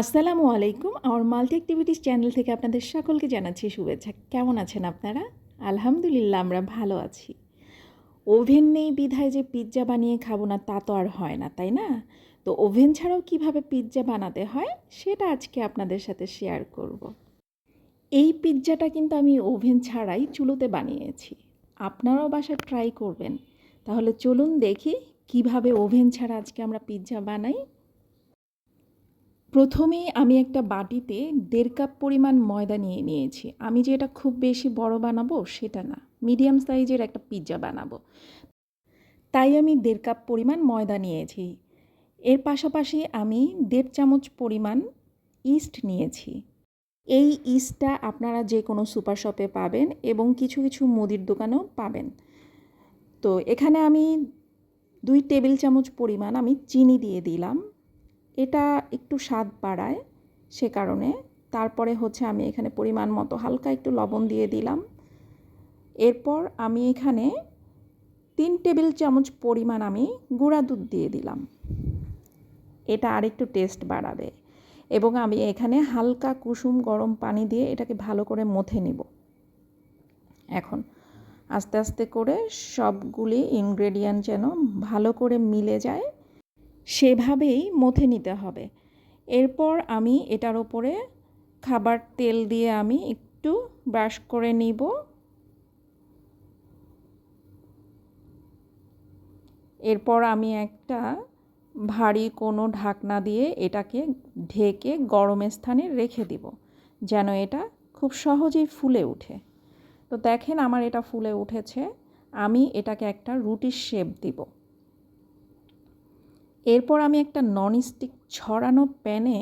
আসসালামু আলাইকুম আমার মাল্টি অ্যাক্টিভিটিস চ্যানেল থেকে আপনাদের সকলকে জানাচ্ছি শুভেচ্ছা। কেমন আছেন আপনারা? আলহামদুলিল্লাহ, আমরা ভালো আছি। ওভেন নেই, বিধায় যে পিৎজা বানিয়ে খাব না, তা তো আর হয় না, তাই না? তো ওভেন ছাড়াও কীভাবে পিৎজা বানাতে হয়, সেটা আজকে আপনাদের সাথে শেয়ার করব। এই পিৎজাটা কিন্তু আমি ওভেন ছাড়াই চুলোতে বানিয়েছি। আপনারাও বাসায় ট্রাই করবেন। তাহলে চলুন দেখি কীভাবে ওভেন ছাড়া আজকে আমরা পিৎজা বানাই প্রথমেই আমি একটা বাটিতে দেড় কাপ পরিমাণ ময়দা নিয়ে নিয়েছি। আমি যে এটা খুব বেশি বড় বানাবো সেটা না। মিডিয়াম সাইজের একটা পিৎজা বানাবো। তাই আমি দেড় কাপ পরিমাণ ময়দা নিয়েছি। এর পাশাপাশি আমি দেড় চামচ পরিমাণ ইস্ট নিয়েছি। এই ইস্টটা আপনারা যে কোনো সুপার শপে পাবেন এবং কিছু কিছু মুদির দোকানেও পাবেন। তো এখানে আমি দুই টেবিল চামচ পরিমাণ আমি চিনি দিয়ে দিলাম। এটা একটু স্বাদ বাড়ায় সে কারণে। তারপরে হচ্ছে আমি এখানে পরিমাণ মতো হালকা একটু লবণ দিয়ে দিলাম। এরপর আমি এখানে তিন টেবিল চামচ পরিমাণ আমি গুঁড়া দুধ দিয়ে দিলাম। এটা আরেকটু টেস্ট বাড়াবে এবং আমি এখানে হালকা কুসুম গরম পানি দিয়ে এটাকে ভালো করে মথে নিব। এখন আস্তে আস্তে করে সবগুলি ইনগ্রেডিয়েন্ট যেন ভালো করে মিলে যায় সেভাবেই মথে নিতে হবে। এরপর আমি এটার ওপরে খাবার তেল দিয়ে আমি একটু ব্রাশ করে নিব। এরপর আমি একটা ভারী কোনো ঢাকনা দিয়ে এটাকে ঢেকে গরমের স্থানে রেখে দিব, যেন এটা খুব সহজেই ফুলে ওঠে। তো দেখেন আমার এটা ফুলে উঠেছে, আমি এটাকে একটা রুটির শেপ দিব। এরপর আমি একটা ননস্টিক ছড়ানো প্যানে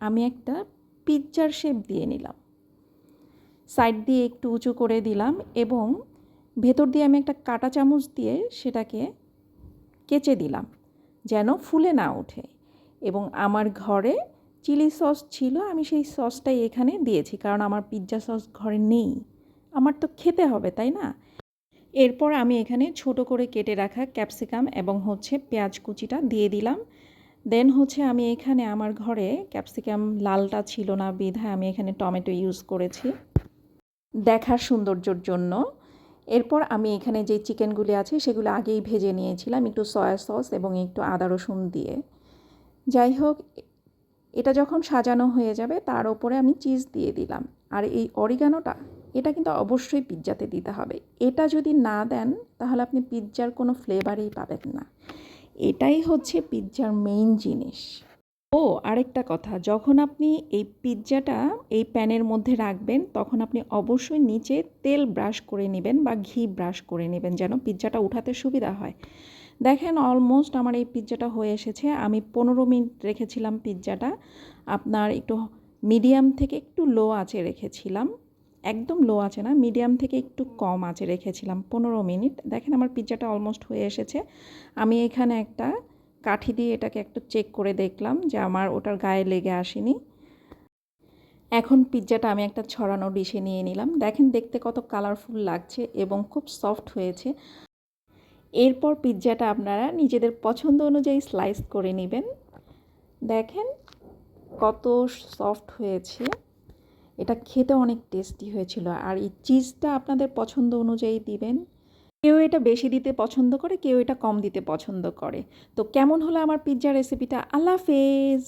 আমি একটা পিৎজার শেপ দিয়ে নিলাম। সাইড দিয়ে একটু উঁচু করে দিলাম এবং ভেতর দিয়ে আমি একটা কাটা চামচ দিয়ে সেটাকে কেচে দিলাম যেন ফুলে না ওঠে এবং আমার ঘরে চিলি সস ছিল, আমি সেই সসটাই এখানে দিয়েছি কারণ আমার পিৎজা সস ঘরে নেই। আমার তো খেতে হবে, তাই না? এরপর আমি এখানে ছোট করে কেটে রাখা ক্যাপসিকাম এবং হচ্ছে পেঁয়াজ কুচিটা দিয়ে দিলাম। দেন হচ্ছে আমি এখানে আমার ঘরে ক্যাপসিকাম লালটা ছিল না বিধায় আমি এখানে টমেটো ইউজ করেছি দেখার সৌন্দর্যর জন্য। এরপর আমি এখানে যে চিকেনগুলি আছে সেগুলো আগেই ভেজে নিয়েছিলাম একটু সয়া সস এবং একটু আদা রসুন দিয়ে। যাই হোক, এটা যখন সাজানো হয়ে যাবে তার ওপরে আমি চিজ দিয়ে দিলাম। আর এই অরিগানোটা এটা কিন্তু অবশ্যই পিৎজাতে দিতে হবে। এটা যদি না দেন, তাহলে আপনি পিৎজার কোনো ফ্লেভারই পাবেন না। এটাই হচ্ছে পিৎজার মেইন জিনিস। ও, আরেকটা কথা, যখন আপনি এই পিৎজাটা এই প্যানের মধ্যে রাখবেন, তখন আপনি অবশ্যই নিচে তেল ব্রাশ করে নেবেন বা ঘি ব্রাশ করে নেবেন যেন পিৎজাটা উঠাতে সুবিধা হয়। দেখেন, অলমোস্ট আমার এই পিৎজাটা হয়ে এসেছে। আমি পনেরো মিনিট রেখেছিলাম পিৎজাটা। আপনার একটু মিডিয়াম থেকে একটু লো আঁচে রেখেছিলাম। একদম লো আছে না মিডিয়াম থেকে একটু কম আছে রেখেছিলাম, পনেরো মিনিট। দেখেন আমার পিৎজাটা অলমোস্ট হয়ে এসেছে। আমি এখানে একটা কাঠি দিয়ে এটাকে একটু চেক করে দেখলাম যে আমার ওটার গায়ে লেগে আসেনি। এখন পিৎজাটা আমি একটা ছড়ানো ডিশে নিয়ে নিলাম। দেখেন দেখতে কত কালারফুল লাগছে এবং খুব সফট হয়েছে। এরপর পিৎজাটা আপনারা নিজেদের পছন্দ অনুযায়ী স্লাইস করে নেবেন। দেখেন কত সফট হয়েছে। এটা খেতে অনেক টেস্টি হয়েছিল। আর এই চিজটা আপনাদের পছন্দ অনুযায়ী দিবেন। কেউ এটা বেশি দিতে পছন্দ করে, কেউ এটা কম দিতে পছন্দ করে। তো কেমন হলো আমার পিৎজা রেসিপিটা আল্লাহ হাফেজ!